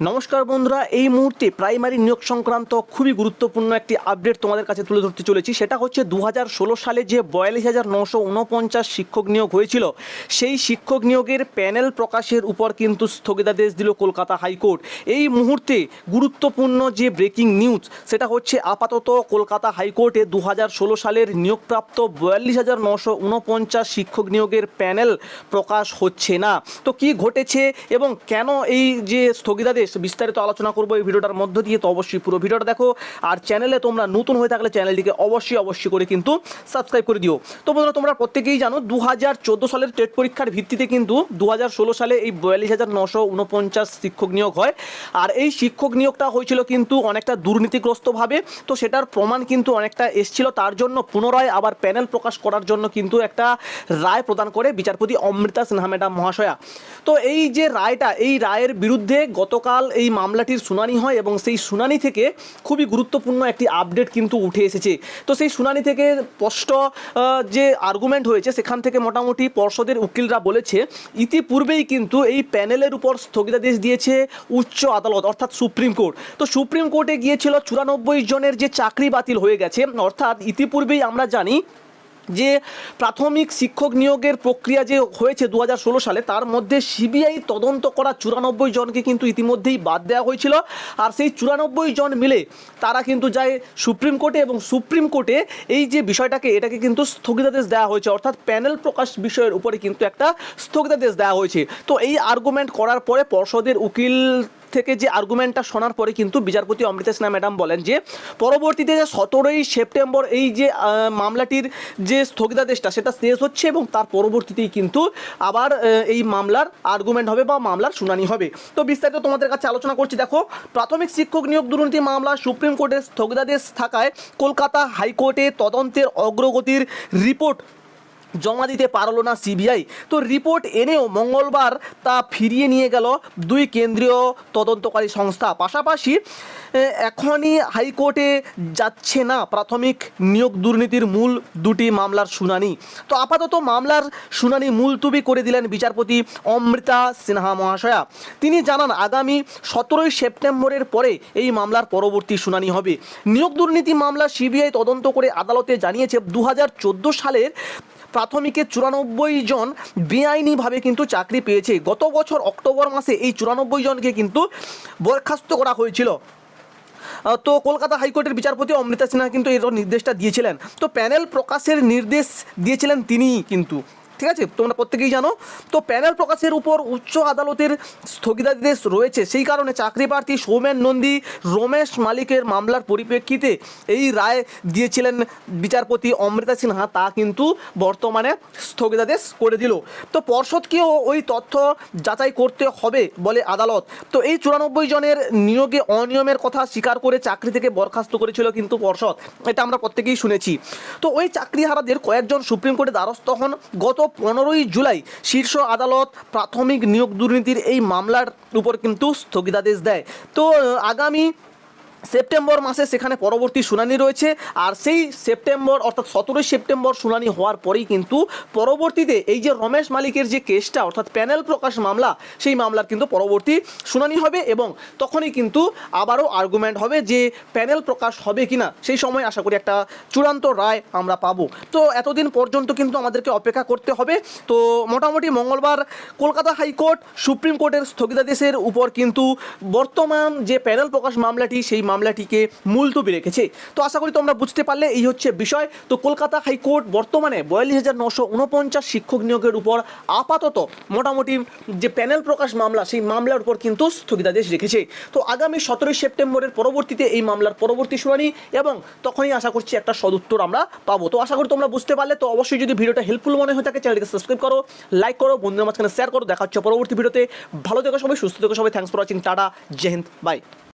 নমস্কার বন্ধুরা, এই মুহূর্তে প্রাইমারি নিয়োগ সংক্রান্ত খুবই গুরুত্বপূর্ণ একটি আপডেট তোমাদের কাছে তুলে ধরতে চলেছি। সেটা হচ্ছে দু হাজার ষোলো সালে যে বয়াল্লিশ হাজার নশো উনপঞ্চাশ শিক্ষক নিয়োগ হয়েছিল, সেই শিক্ষক নিয়োগের প্যানেল প্রকাশের উপর কিন্তু স্থগিতাদেশ দিল কলকাতা হাইকোর্ট। এই মুহূর্তে গুরুত্বপূর্ণ যে ব্রেকিং নিউজ সেটা হচ্ছে আপাতত কলকাতা হাইকোর্টে দু হাজার ষোলো সালের নিয়োগপ্রাপ্ত বয়াল্লিশ হাজার নশো উনপঞ্চাশ শিক্ষক নিয়োগের প্যানেল প্রকাশ হচ্ছে না। তো কি ঘটেছে এবং কেন এই যে স্থগিতাদেশ বিস্তারিত আলোচনা করব এই ভিডিওটার মধ্য দিয়ে। তো অবশ্যই পুরো ভিডিওটা দেখো। আর চ্যানেলে তোমরা নতুন হয়ে থাকলে চ্যানেলটিকে অবশ্যই অবশ্যই করে কিন্তু সাবস্ক্রাইব করে দিও। তো বন্ধুরা, তোমরা প্রত্যেকেই জানো দু হাজার চোদ্দ সালের টেট পরীক্ষার ভিত্তিতে কিন্তু দু হাজার ষোলো সালে এই বয়াল্লিশ হাজার নশো উনপঞ্চাশ শিক্ষক নিয়োগ হয়। আর এই শিক্ষক নিয়োগটা হয়েছিল কিন্তু অনেকটা দুর্নীতিগ্রস্তভাবে। তো সেটার প্রমাণ কিন্তু অনেকটা এসছিল। তার জন্য পুনরায় আবার প্যানেল প্রকাশ করার জন্য কিন্তু একটা রায় প্রদান করে বিচারপতি অমৃতা সিনহা ম্যাডাম মহাশয়া। তো এই যে রায়টা, এই রায়ের বিরুদ্ধে গতকাল এই মামলাটির শুনানি হয় এবং সেই শুনানি থেকে খুবই গুরুত্বপূর্ণ একটি আপডেট কিন্তু উঠে এসেছে। তো সেই শুনানি থেকে স্পষ্ট যে আর্গুমেন্ট হয়েছে সেখান থেকে মোটামুটি পর্ষদের উকিলরা বলেছে, ইতিপূর্বেই কিন্তু এই প্যানেলের উপর স্থগিতাদেশ দিয়েছে উচ্চ আদালত, অর্থাৎ সুপ্রিম কোর্ট। তো সুপ্রিম কোর্টে গিয়েছিল চুরানব্বই জনের যে চাকরি বাতিল হয়ে গেছে, অর্থাৎ ইতিপূর্বেই আমরা জানি যে প্রাথমিক শিক্ষক নিয়োগের প্রক্রিয়া যে হয়েছে দু হাজার ষোলো সালে, তার মধ্যে সিবিআই তদন্ত করা চুরানব্বই জনকে কিন্তু ইতিমধ্যেই বাদ দেওয়া হয়েছিল। আর সেই চুরানব্বই জন মিলে তারা কিন্তু যায় সুপ্রিম কোর্টে এবং সুপ্রিম কোর্টে এই যে বিষয়টাকে, এটাকে কিন্তু স্থগিতাদেশ দেওয়া হয়েছে। অর্থাৎ প্যানেল প্রকাশ বিষয়ের উপরে কিন্তু একটা স্থগিতাদেশ দেওয়া হয়েছে। তো এই আর্গুমেন্ট করার পরে পর্ষদের উকিল থেকে যে আর্গুমেন্টটা শোনার পরে কিন্তু বিচারপতি অমৃতা সিনহা ম্যাডাম বলেন যে, পরবর্তীতে যে সতেরোই সেপ্টেম্বর এই যে মামলাটির যে স্থগিতাদেশটা সেটা শেষ হচ্ছে এবং তার পরবর্তীতেই কিন্তু আবার এই মামলার আর্গুমেন্ট হবে বা মামলার শুনানি হবে। তো বিস্তারিত তোমাদের কাছে আলোচনা করছি। দেখো, প্রাথমিক শিক্ষক নিয়োগ দুর্নীতি মামলা সুপ্রিম কোর্টের স্থগিতাদেশ থাকায় কলকাতা হাইকোর্টে তদন্তের অগ্রগতির রিপোর্ট জমা দিতে পারল না সিবিআই। তো রিপোর্ট এনেও মঙ্গলবার তা ফিরিয়ে নিয়ে গেল দুই কেন্দ্রীয় তদন্তকারী সংস্থা। পাশাপাশি এখনই হাইকোর্টে যাচ্ছে না প্রাথমিক নিয়োগ দুর্নীতির মূল দুটি মামলার শুনানি। তো আপাতত মামলার শুনানি মুলতুবি করে দিলেন বিচারপতি অমৃতা সিনহা মহাশয়া। তিনি জানান, আগামী সতেরোই সেপ্টেম্বরের পরে এই মামলার পরবর্তী শুনানি হবে। নিয়োগ দুর্নীতি মামলা সিবিআই তদন্ত করে আদালতে জানিয়েছে দু হাজার চোদ্দ সালের প্রাথমিকে চুরানব্বই জন বেআইনিভাবে কিন্তু চাকরি পেয়েছে। গত বছর অক্টোবর মাসে এই চুরানব্বই জনকে কিন্তু বরখাস্ত করা হয়েছিল। তো কলকাতা হাইকোর্টের বিচারপতি অমৃতা সিনহা কিন্তু এর নির্দেশটা দিয়েছিলেন। তো প্যানেল প্রকাশের নির্দেশ দিয়েছিলেন তিনি কিন্তু। ঠিক আছে? তোমরা প্রত্যেকেই জানো। তো প্যানেল প্রকাশের উপর উচ্চ আদালতের স্থগিতাদেশ রয়েছে। সেই কারণে চাকরি প্রার্থী সৌমেন নন্দী, রমেশ মালিকের মামলার পরিপ্রেক্ষিতে এই রায় দিয়েছিলেন বিচারপতি অমৃতা সিনহা। তা কিন্তু বর্তমানে স্থগিতাদেশ করে দিল। তো পর্ষদকেও ওই তথ্য যাচাই করতে হবে বলে আদালত। তো এই চুরানব্বই জনের নিয়োগে অনিয়মের কথা স্বীকার করে চাকরি থেকে বরখাস্ত করেছিল কিন্তু পর্ষদ। এটা আমরা প্রত্যেকেই শুনেছি। তো ওই চাকরিহারাদের কয়েকজন সুপ্রিম কোর্টে দ্বারস্থ হন। গত পনেরোই জুলাই শীর্ষ আদালত প্রাথমিক নিয়োগ দুর্নীতির এই মামলার উপর কিন্তু স্থগিতাদেশ দেয়। তো, আগামী সেপ্টেম্বর মাসে সেখানে পরবর্তী শুনানি রয়েছে আর সেই সেপ্টেম্বর অর্থাৎ সতেরোই সেপ্টেম্বর শুনানি হওয়ার পরেই কিন্তু পরবর্তীতে এই যে রমেশ মালিকের যে কেসটা অর্থাৎ প্যানেল প্রকাশ মামলা, সেই মামলার কিন্তু পরবর্তী শুনানি হবে এবং তখনই কিন্তু আবারও আর্গুমেন্ট হবে যে প্যানেল প্রকাশ হবে কিনা। সেই সময় আশা করি একটা চূড়ান্ত রায় আমরা পাবো। তো এতদিন পর্যন্ত কিন্তু আমাদেরকে অপেক্ষা করতে হবে। তো মোটামুটি মঙ্গলবার কলকাতা হাইকোর্ট সুপ্রিম কোর্টের স্থগিতাদেশের উপর কিন্তু বর্তমান যে প্যানেল প্রকাশ মামলাটি, সেই মামলাটিকে মুলতবি রেখেছে। তো আশা করি তোমরা বুঝতে পারলে, এই হচ্ছে বিষয়। তো কলকাতা হাইকোর্ট বর্তমানে বয়াল্লিশ হাজার নশো উনপঞ্চাশ শিক্ষক নিয়োগের উপর আপাতত মোটামুটি যে প্যানেল প্রকাশ মামলা, সেই মামলার উপর কিন্তু স্থগিতাদেশ রেখেছে। তো আগামী সতেরোই সেপ্টেম্বরের পরবর্তীতে এই মামলার পরবর্তী শুনানি এবং তখনই আশা করছি একটা সদুত্তর আমরা পাবো। তো আশা করি তোমরা বুঝতে পারলে, তো অবশ্যই যদি ভিডিওটা হেল্পফুল মনে হয়ে থাকে চ্যানেলকে সাবস্ক্রাইব করো লাইক করো, বন্ধুদের মাঝখানে শেয়ার করো, দেখা হচ্ছে পরবর্তী ভিডিওতে। ভালো থেকো সবাই, সুস্থ থেকো সবাই thanks for watching tata, Jai Hind bye